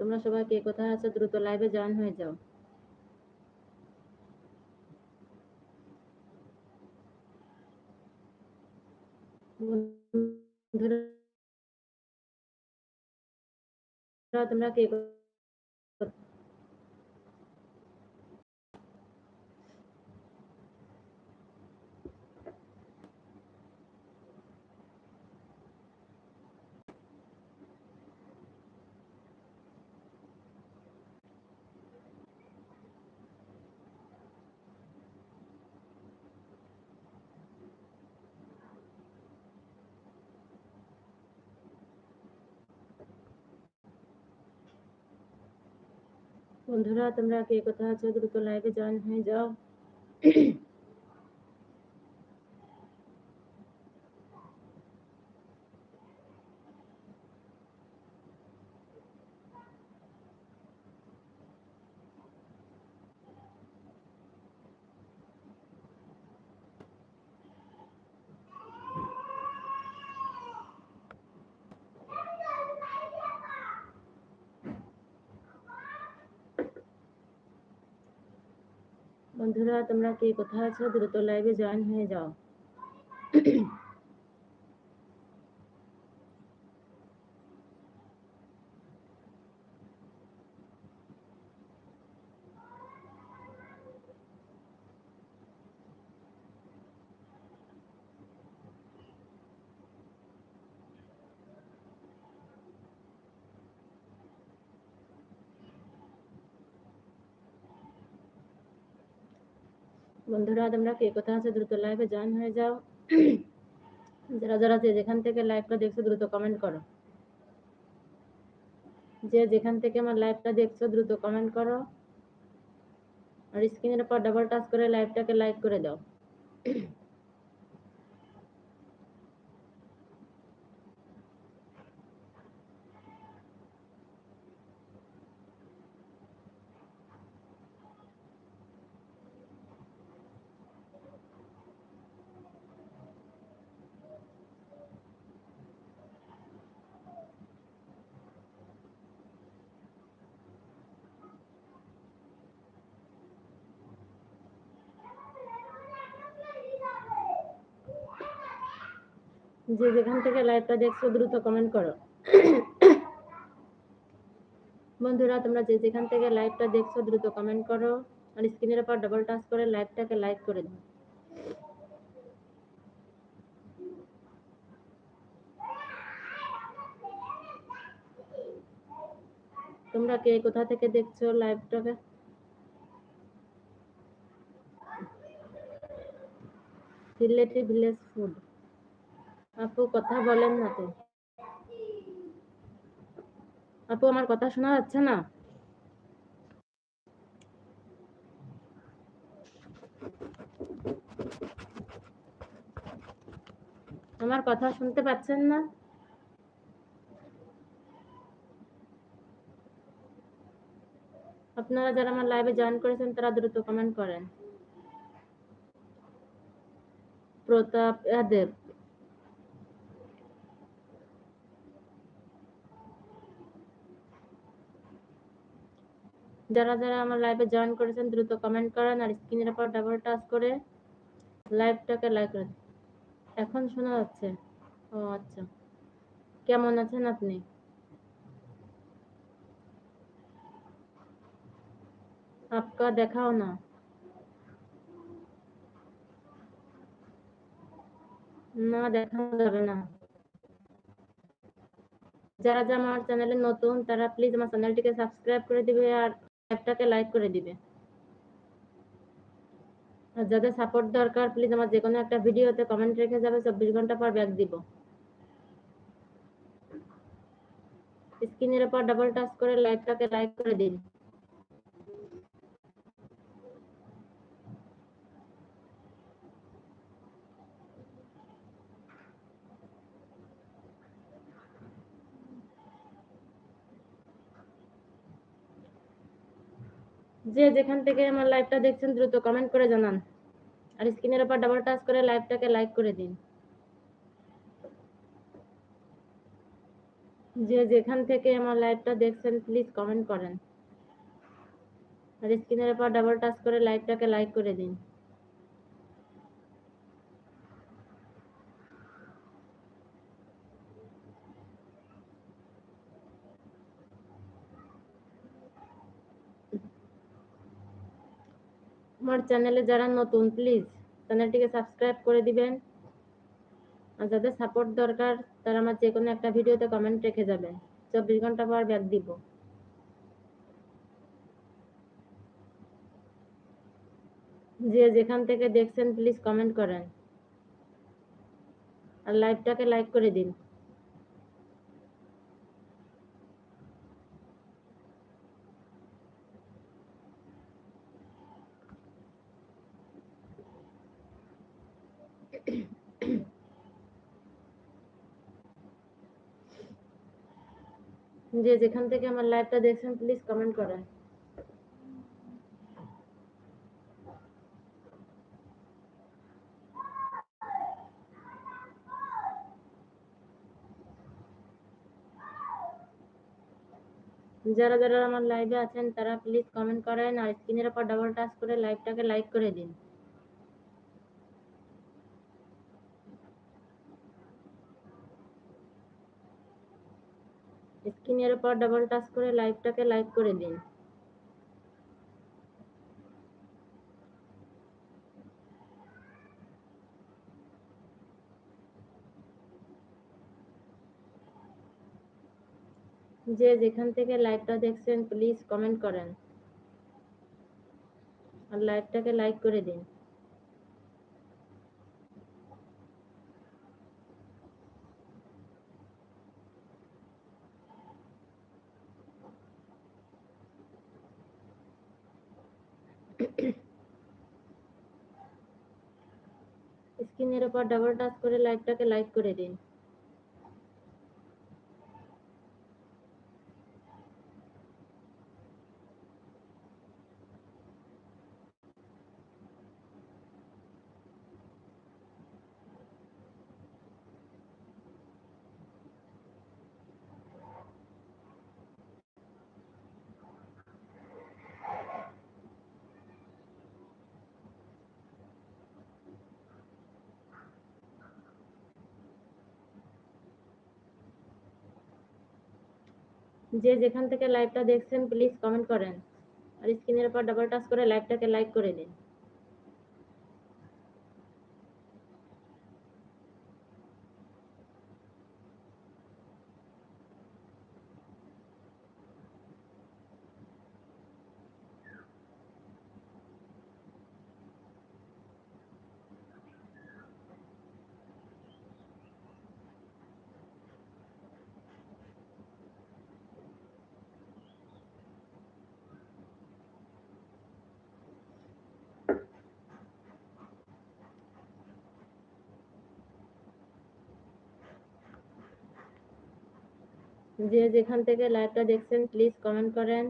তোমরা সবাই কে কোথায় আছো দ্রুত লাইভে জয়েন হয়ে যাও। তোমরা কে বন্ধুরা তোমরা কে কোথায় আছো দ্রুত লাইভে জয়েন হয়ে যাও বন্ধুরা তোমরা কে কোথায় আছো? দ্রুত লাইভে জয়েন হয়ে যাও। বন্ধুরা, তোমরা কে কোথায় আছে? দ্রুত লাইভে জয়েন হয়ে যাও। যারা যারা যে যেখান থেকে লাইভটা দেখছ, দ্রুত কমেন্ট করো। যে যেখান থেকে আমার লাইভটা দেখছ, দ্রুত কমেন্ট করো। আর স্ক্রিনের উপর ডাবল টাচ করে লাইভটাকে লাইক করে দাও। যে যেখান থেকে লাইভটা দেখছ, দ্রুত কমেন্ট করো। বন্ধুরা, তোমরা যে যেখান থেকে লাইভটা দেখছ, দ্রুত কমেন্ট করো। আর স্ক্রিনের উপর ডাবল টাচ করে লাইভটাকে লাইক করে দাও। তোমরা কে কোথা থেকে দেখছ লাইভটাকে সিলেটি ভিলেজ ফুড আপু, কথা বলেন না তো। আপু, আমার কথা শোনা যাচ্ছে না? আমার কথা শুনতে পাচ্ছেন না? আপনারা যারা আমার লাইভে জয়েন করেছেন, তারা দ্রুত কমেন্ট করেন। প্রতাপ দেব। যারা যারা আমার লাইভে জয়েন করেছেন, দ্রুত কমেন্ট করেন আর স্ক্রিনের উপর ডাবল টাচ করে লাইভটাকে লাইক করে এখন শোনা যাচ্ছে। ও আচ্ছা। কেমন আছেন আপনি? আপকা দেখাও না। না দেখানো যাবে না। যারা যারা আমার চ্যানেলে নতুন, তারা প্লিজ আমার চ্যানেলটিকে সাবস্ক্রাইব করে দিবে আর অ্যাপটাকে লাইক করে দিবে। আর যাদের সাপোর্ট দরকার প্লিজ আমার যে কোনো একটা ভিডিওতে কমেন্ট রেখে যাবে, চব্বিশ ঘণ্টা পর ব্যাক দিব। স্ক্রিনের উপর ডাবল টাচ করে লাইকটাকে লাইক করে দিন। যে যেখান থেকে আমার লাইভটা দেখছেন, দ্রুত কমেন্ট করে জানান। আর স্ক্রিনের উপর ডাবল টাচ করে লাইভটাকে লাইক করে দিন। যে যেখান থেকে আমার লাইভটা দেখছেন প্লিজ কমেন্ট করেন। আর স্ক্রিনের উপর ডাবল টাচ করে লাইভটাকে লাইক করে দিন। আমার চ্যানেলে যারা নতুন প্লিজ চ্যানেলটিকে সাবস্ক্রাইব করে দিবেন। আর যাদের সাপোর্ট দরকার, তারা আমার যে কোনো একটা ভিডিওতে কমেন্ট রেখে যাবেন। চব্বিশ ঘণ্টা পর ব্যাক দিব। যে যেখান থেকে দেখছেন প্লিজ কমেন্ট করেন। আর লাইভটাকে লাইক করে দিন। যে যেখান থেকে আমার লাইভটা দেখছেন প্লিজ কমেন্ট করেন। যারা যারা আমার লাইভে আছেন, তারা প্লিজ কমেন্ট করেন, আর স্ক্রিনের উপর ডাবল টাচ করে লাইভটাকে লাইক করে দিন। স্ক্রিনের উপর ডাবল টাচ করে লাইভটাকে লাইক করে দিন। যে যেখান থেকে লাইভটা দেখছেন প্লিজ কমেন্ট করেন। আর লাইভটাকে লাইক করে দিন। স্ক্রিনের উপর ডাবল টাচ করে লাইভটাকে লাইক করে দিন। যে যেখান থেকে লাইভটা দেখছেন প্লিজ কমেন্ট করেন। আর স্ক্রিনের উপর ডাবল টাচ করে লাইভটাকে লাইক করে দিন। যে যেখান থেকে লাইভটা দেখছেন প্লিজ কমেন্ট করেন।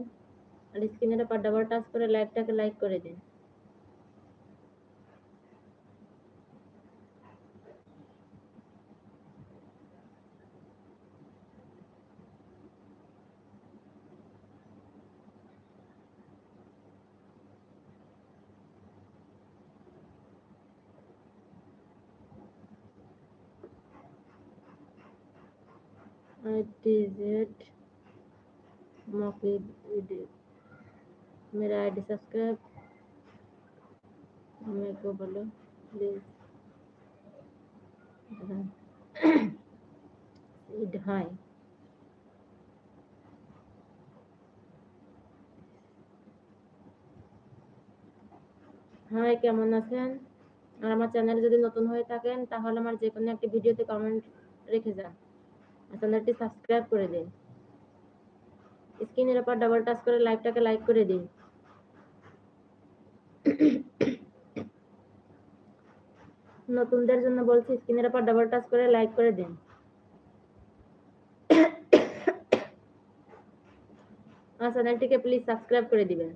আর স্ক্রিনের উপর ডাবল টাচ করে লাইভটাকে লাইক করে দিন। ITZ मौके मेरा आईडी सब्सक्राइब मेरे को बोलो प्लीज हाय হাই কেমন আছেন আর আমার চ্যানেলে যদি নতুন হয়ে থাকেন তাহলে আমার যে কোনো একটি ভিডিওতে কমেন্ট রেখে যান আর চ্যানেলটি সাবস্ক্রাইব করে দিন। স্ক্রিনের উপর ডাবল টাচ করে লাইভটাকে লাইক করে দিন। নতুনদের জন্য বলছি, স্ক্রিনের উপর ডাবল টাচ করে লাইক করে দিন। আর চ্যানেলটিকে প্লিজ সাবস্ক্রাইব করে দিবেন।